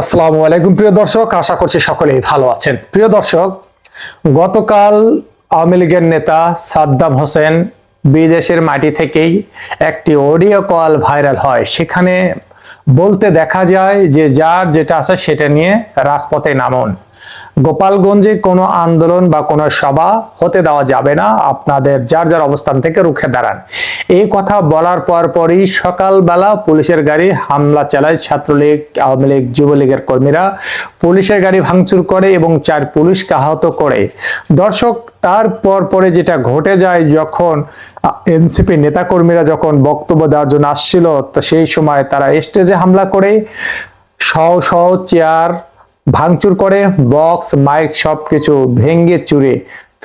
আসসালামু আলাইকুম, প্রিয় দর্শক। আশা করছি সকলেই ভালো আছেন। প্রিয় দর্শক, গতকাল আওয়ামী লীগের নেতা সাদ্দাম হোসেন বিদেশের মাটি থেকেই একটি অডিও কল ভাইরাল হয়। সেখানে বলতে দেখা যায় যে যার যেটা আছে সেটা নিয়ে রাজপথে নামুন। গোপালগঞ্জে কোনো আন্দোলন বা কোনো সভা হতে দেওয়া যাবে না। আপনাদের যার যার অবস্থান থেকে রুখে দাঁড়ান। এই কথা বলার পর পরই সকালবেলা পুলিশের গাড়ি হামলা চালায় ছাত্রলীগ, আওয়ামী লীগ, যুবলীগের কর্মীরা। পুলিশের গাড়ি ভাঙচুর করে এবং চার পুলিশকে আহত করে। দর্শক তারপর পরে যেটা ঘটে যায় যখন এনসিপি নেতাকর্মীরা যখন বক্তব্য দেওয়ার জন্য আসছিল, তো সেই সময় তারা স্টেজে হামলা করে। সহ চেয়ার ভাঙচুর করে, বক্স, মাইক সবকিছু ভেঙ্গে চুরে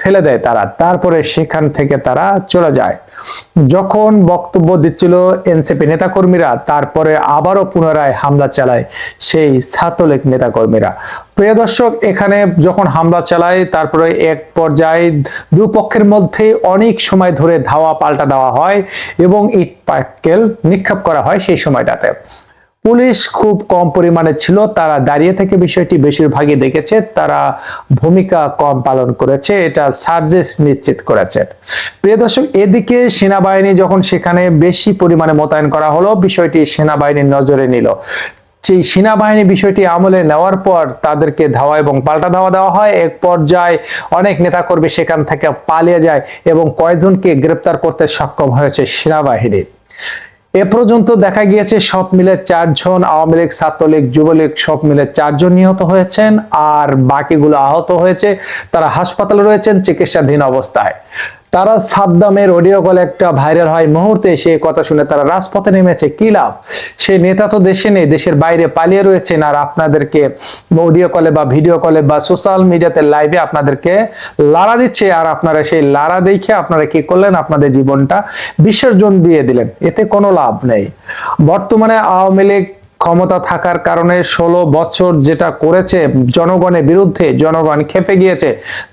ফেলে দেয় তারা। তারপরে সেখান থেকে তারা চলে যায়। যখন বক্তব্য দিচ্ছিল এনসিপি নেতাকর্মীরা, তারপরে আবারও পুনরায় হামলা চালায় সেই ছাত্রলীগ নেতাকর্মীরা। প্রিয় দর্শক, এখানে যখন হামলা চালায়, তারপরে এক পর্যায়ে দুপক্ষের মধ্যে অনেক সময় ধরে ধাওয়া পাল্টা দেওয়া হয় এবং ইট পাটকেল নিক্ষেপ করা হয় সেই সময়টাতে। পুলিশ খুব কম পরিমাণে ছিল, তারা দাঁড়িয়ে থেকে বিষয়টি বেশিরভাগই দেখেছে, তারা ভূমিকা কম পালন করেছে, এটা সার্জেস নিশ্চিত করেছেন প্রিয় দর্শক, এদিকে সেনাবাহিনী যখন সেখানে বেশি পরিমাণে মোতায়েন করা হলো, বিষয়টি সেনাবাহিনীর নজরে নিল। সেই সেনাবাহিনী বিষয়টি আমলে নেওয়ার পর তাদেরকে ধাওয়া এবং পাল্টা ধাওয়া দেওয়া হয়। এক পর্যায়ে অনেক নেতাকর্মী সেখান থেকে পালিয়ে যায় এবং কয়েকজনকে গ্রেপ্তার করতে সক্ষম হয়েছে সেনাবাহিনী। এ পর্যন্ত দেখা গিয়েছে সব মিলে চারজন, আওয়ামী লীগ, ছাত্রলীগ, যুবলীগ, সব মিলে চারজন নিহত হয়েছেন, আর বাকিগুলো আহত হয়েছে। তারা হাসপাতালে রয়েছেন চিকিৎসাধীন অবস্থায়। তারা সাদ্দামের অডিও কল একটা ভাইরাল হয় মুহূর্তে, সে কথা শুনে তারা রাজপথে নেমেছে। কি লাভ? সে নেতা তো দেশে নেই, দেশের বাইরে পালিয়ে রয়েছেন আর আপনাদেরকে অডিও কলে বা ভিডিও কলে বা সোশ্যাল মিডিয়াতে লাইভে আপনাদেরকে লাড়া দিচ্ছে, আর আপনারা সেই লাড়া দেখে আপনারা কি করলেন? আপনাদের জীবনটা বিসর্জন দিয়ে দিলেন। এতে কোনো লাভ নেই। বর্তমানে আওয়ামী লীগ ক্ষমতা থাকার কারণে ষোলো বছর যেটা করেছে জনগণের বিরুদ্ধে জনগণ খেপে গিয়েছে,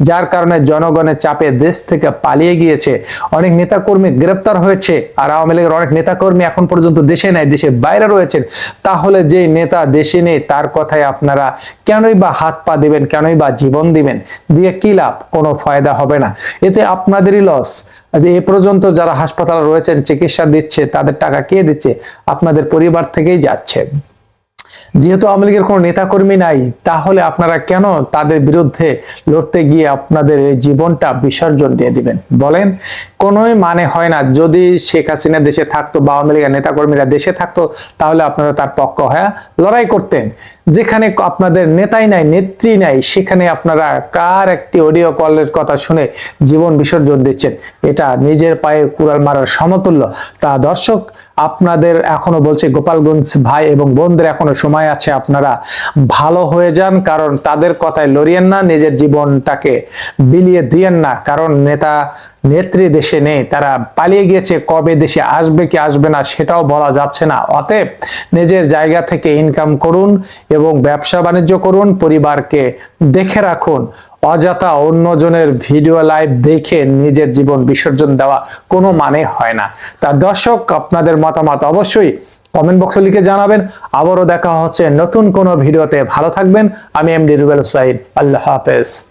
যার কারণে জনগণের চাপে দেশ থেকে পালিয়ে গিয়েছে। অনেক নেতাকর্মী গ্রেপ্তার হয়েছে আর আওয়ামী লীগের অনেক নেতাকর্মী এখন পর্যন্ত দেশে নেই দেশের বাইরে রয়েছেন। তাহলে যে নেতা দেশে নেই, তার কথায় আপনারা কেনই বা হাত পা দিবেন, কেনই বা জীবন দিবেন? দিয়ে কি লাভ? কোনো ফায়দা হবে না। এতে আপনাদেরই লস এ পর্যন্ত যারা হাসপাতালে রয়েছেন, চিকিৎসা দিচ্ছে, তাদের টাকা কে দিচ্ছে? আপনাদের পরিবার থেকেই যাচ্ছে। যেহেতু আওয়ামী লীগের কোনো নেতাকর্মী নাই, তাহলে আপনারা কেন তাদের বিরুদ্ধে লড়তে গিয়ে আপনাদের এই জীবনটা বিসর্জন দিয়ে দিবেন? বলেন, কোনোই মানে হয় না। যদি শেখ হাসিনা দেশে থাকতো বা আওয়ামী লীগের নেতাকর্মীরা দেশে থাকতো, তাহলে আপনারা তার পক্ষ হয়ে লড়াই করতেন। যেখানে আপনাদের নেতাই নাই, নেত্রী নাই, সেখানে আপনারা কার একটি অডিও কলের কথা শুনে জীবন বিসর্জন দিচ্ছেন? এটা নিজের পায়ে কুড়াল মারার সমতুল্য। তা দর্শক আপনাদের এখনও বলছে গোপালগঞ্জ ভাই এবং বোনদের এখনও সময় আছে, আপনারা ভালো হয়ে যান, কারণ তাদের কথায় লড়িয়েন না, নিজের জীবনটাকে বিলিয়ে দিয়েন না। কারণ নেতা নেত্রী দেশে নেই, তারা পালিয়ে গিয়েছে, কবে দেশে আসবে, কি আসবে না সেটাও বলা যাচ্ছে না। অতএব নিজের জায়গা থেকে ইনকাম করুন এবং ব্যবসা বাণিজ্য করুন, পরিবারকে দেখে রাখুন, অযথা অন্যজনের ভিডিও লাইভ দেখে নিজের জীবন বিসর্জন দেওয়া কোনো মানে হয় না। তা দর্শক, আপনাদের মতামত অবশ্যই কমেন্ট বক্সে লিখে জানাবেন। আবারও দেখা হচ্ছে নতুন কোনো ভিডিওতে। ভালো থাকবেন। আমি এমডি রুবেল সাইদ আল্লাহ হাফেজ।